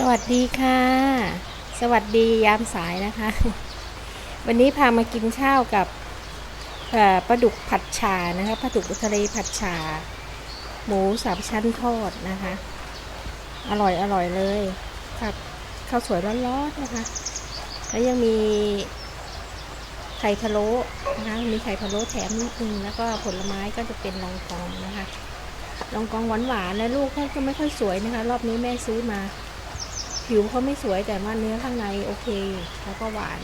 สวัสดีค่ะ สวัสดียามสายนะคะ วันนี้พามากินข้าวกับปลาดุกผัดชานะคะปลาดุกทะเลผัดชา หมูสามชั้นทอดนะคะ อร่อยอร่อยเลยครับข้าวสวยร้อนๆนะคะ แล้วยังมีไข่พะโล้นะคะ มีไข่พะโล้แถมนิดนึงแล้วก็ผลไม้ก็จะเป็นรองกองนะคะรองกองหวานๆนะลูกเขาก็ไม่ค่อยสวยนะคะ รอบนี้แม่ซื้อมา ผิวเขาไม่สวยแต่ว่าเนื้อข้างในโอเค แล้วก็หวาน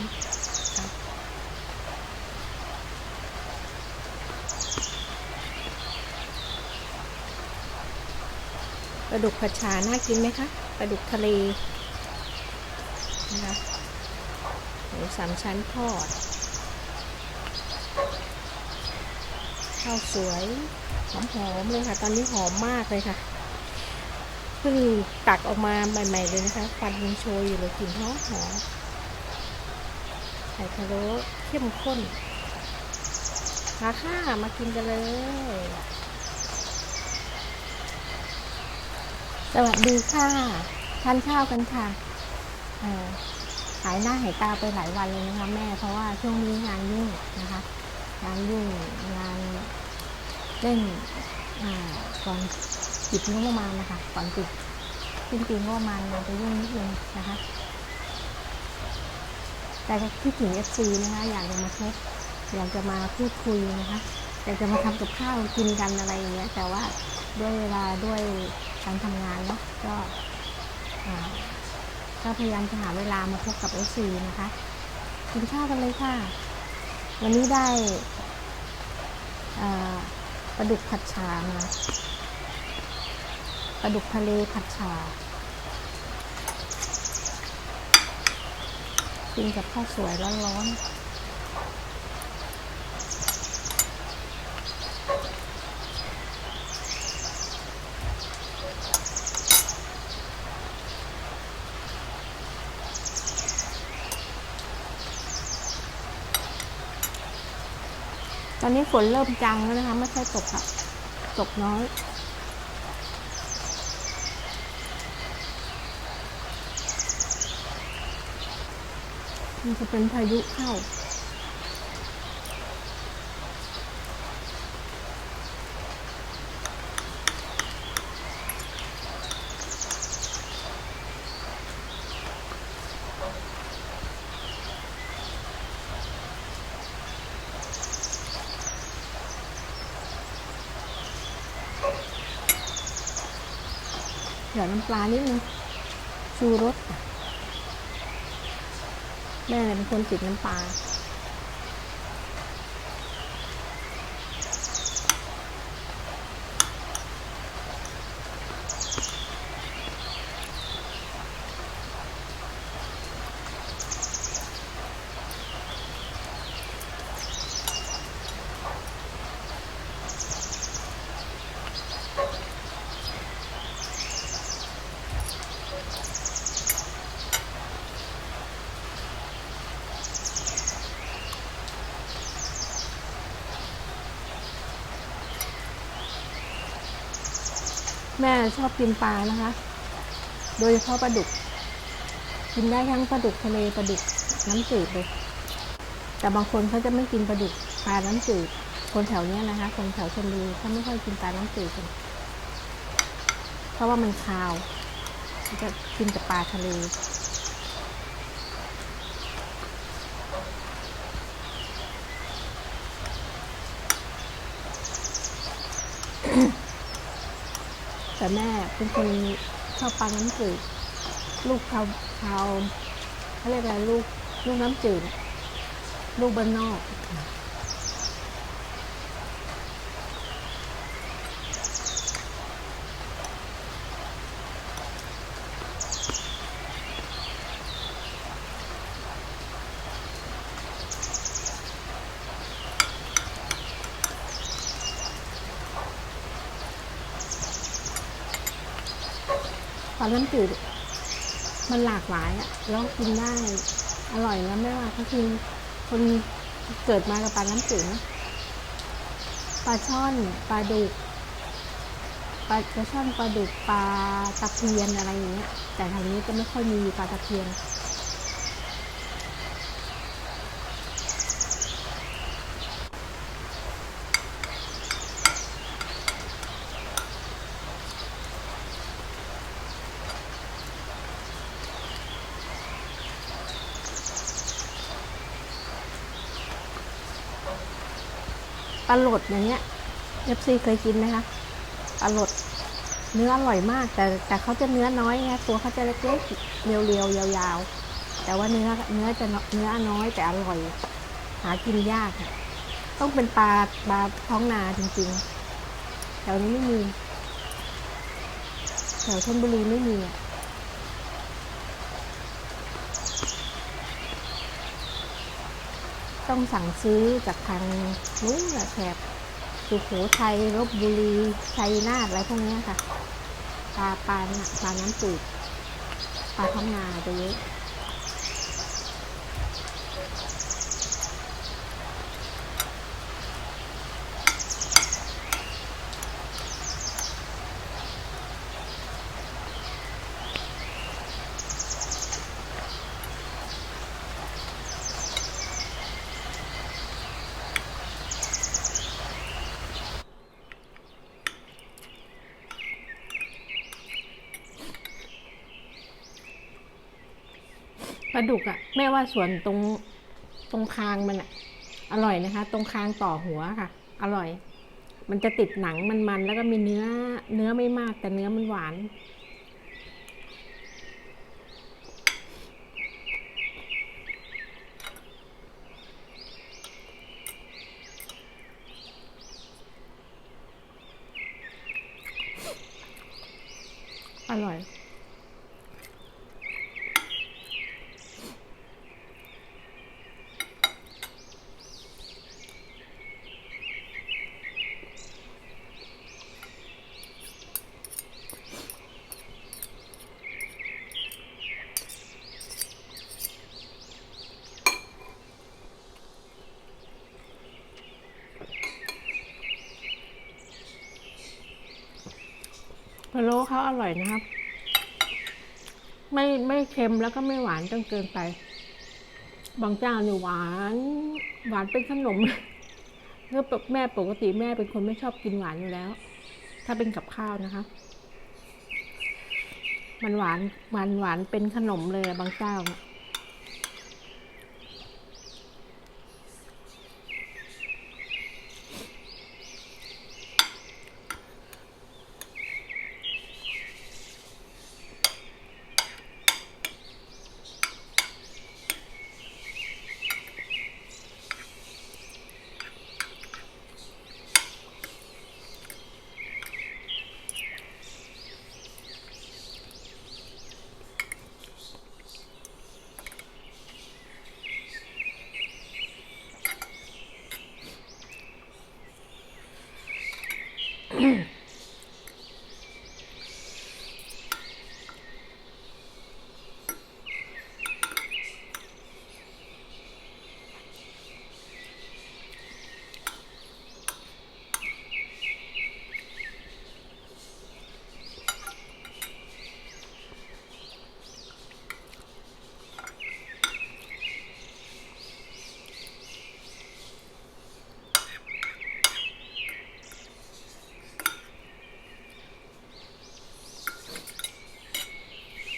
ปลาดุกผัดชาน่ากินไหมคะปลาดุกทะเลนะคะหมูสามชั้นทอดข้าวสวยหอมๆเลยค่ะ ตอนนี้หอมมากเลยค่ะ พิ่งตักออกมาใหม่ ๆ เลยนะคะควันยังโชยอยู่เลยกลิ่นหอมหอมไข่พะโล้เข้มข้นมาค่ะมากินกันเลย สวัสดีค่ะทานข้าวกันค่ะหายหน้าหายตาไปหลายวันเลยนะคะแม่เพราะว่าช่วงนี้งานยุ่งนะคะ งานยุ่งงานเล่นก่อน ปิดงบประมาณนะคะก่อนปิดสิ้นปีงบประมาณเราจะยุ่งนิดนึงนะคะ แต่ก็คิดถึง FC นะคะ อยากจะมาพบอยากจะมาพูดคุยนะคะอยากจะมาทำกับข้าวกินกันอะไรอย่างเงี้ย แต่ว่าด้วยเวลาด้วยการทำงานเนาะก็ก็พยายามจะหาเวลามาพบกับ FC นะคะกินข้าวกันเลยค่ะ วันนี้ได้ปลาดุกผัดชามา ปลาดุกทะเลผัดชากินกับข้าวสวยร้อนๆตอนนี้ฝนเริ่มจังแล้วนะคะ ไม่ค่อยตกอะตกน้อย มันจะเป็นพายุเข้า เดี๋ยวน้ำปลานิดนึงชูรส แม่เป็นคนติดน้ำปลา แม่ชอบกินปลานะคะ โดยเฉพาะปลาดุก กินได้ทั้งปลาดุกทะเลปลาดุกน้ำจืดเลย แต่บางคนเขาจะไม่กินปลาดุกปลาน้ำจืด คนแถวนี้นะคะ คนแถวชนบุรีเขาไม่ค่อยกินปลาน้ำจืดกันเพราะว่ามันคาวเขาจะกินแต่ปลาทะเล แต่แม่เป็นคนชอบปลาน้ำจืด ลูกเขาเขาเขาเรียกอะไรลูกลูกน้ำจืด ลูกบ้านนอก ปลาน้ำจืดมันหลากหลายอะแล้วกินได้ อร่อยแล้วไม่ว่าก็คือคนเกิดมากับปลาน้ำจืดนะปลาช่อนปลาดุกปลาปลาช่อนปลาดุกปลาตะเพียนอะไรอย่างเงี้ย แต่ทางนี้ก็ไม่ค่อยมีปลาตะเพียน ลาหลดอย่างเงี้ยเอฟซีเคยกินไหมคะปลาหลด เนื้ออร่อยมาก แต่แต่เขาจะเนื้อน้อยไงตัวเขาจะเล็กๆเรียวๆยาวๆ แต่ว่าเนื้อเนื้อจะเนื้อน้อยแต่อร่อย หากินยาก ต้องเป็นปลาปลาท้องนาจริงๆแถวนี้ไม่มีแถวชลบุรีไม่มีอะ ต้องสั่งซื้อจากทางนู้นอะแถบสุโขทัยลบบุรีชัยนาทอะไรพวกนี้ค่ะ ปลาปลานะปลาน้ำจืดปลาท้องนาจะเยอะ ดุกอะแม่ว่าส่วนตรงตรงคางมันอะอร่อยนะคะ ตรงคางต่อหัวค่ะ อร่อย มันจะติดหนังมันๆแล้วก็มีเนื้อเนื้อไม่มากแต่เนื้อมันหวานอร่อย พะโล้เขาอร่อยนะครับ ไม่ไม่เค็มแล้วก็ไม่หวานจนเกินไป บางเจ้าเนี่ยหวาน หวานเป็นขนมเนื้อแม่ปกติแม่เป็นคนไม่ชอบกินหวานอยู่แล้ว ถ้าเป็นกับข้าวนะคะ มันหวานหวานหวานเป็นขนมเลยบางเจ้าน่ย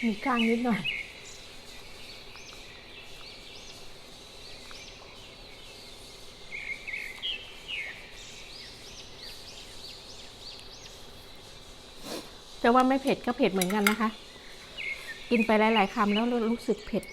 มีกลางนิดหน่อยจะว่าไม่เผ็ดก็เผ็ดเหมือนกันนะคะ กินไปหลาย ๆคำแล้วรู้สึกเผ็ด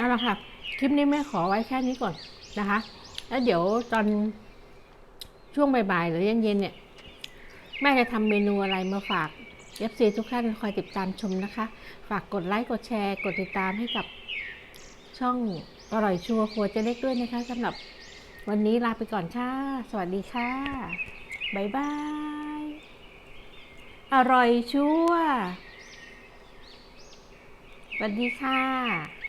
เอาละค่ะ คลิปนี้แม่ขอไว้แค่นี้ก่อนนะคะ แล้วเดี๋ยวตอนช่วงบ่ายๆหรือเย็นๆเนี่ย แม่จะทำเมนูอะไรมาฝาก FC ทุกท่านคอยติดตามชมนะคะ ฝากกดไลค์กดแชร์ กดติดตามให้กับช่องอร่อยชัวร์ครัวเจะเล็กด้วยนะคะสำหรับวันนี้ลาไปก่อนค่ะ สวัสดีค่ะ บ๊ายบาย อร่อยชัวร์สวัสดีค่ะ